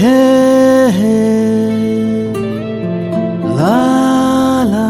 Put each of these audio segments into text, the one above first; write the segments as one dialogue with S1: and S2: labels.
S1: হে হে লা লা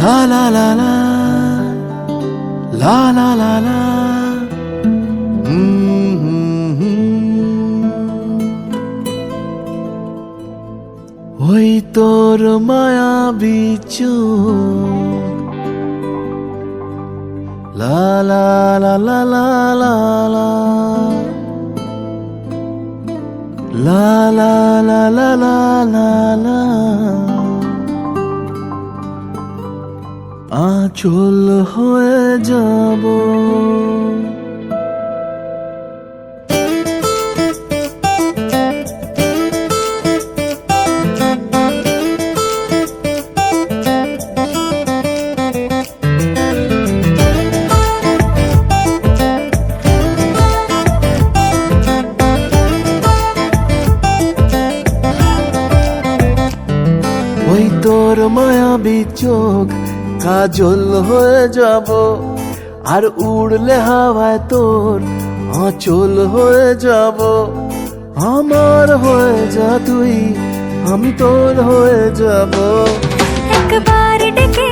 S1: লা লা লা লা লা লা লা লা লা লা লা লা লা লা la la la la la আচল হয়ে যাব তোর মায়াবী চোখ, কাজল হয়ে যাব। আর উড়লে হাওয়ায় তোর আঁচল হয়ে যাব। আমার হয়ে যা তুই, আমি তোর হয়ে যাব।
S2: একবার ডেকে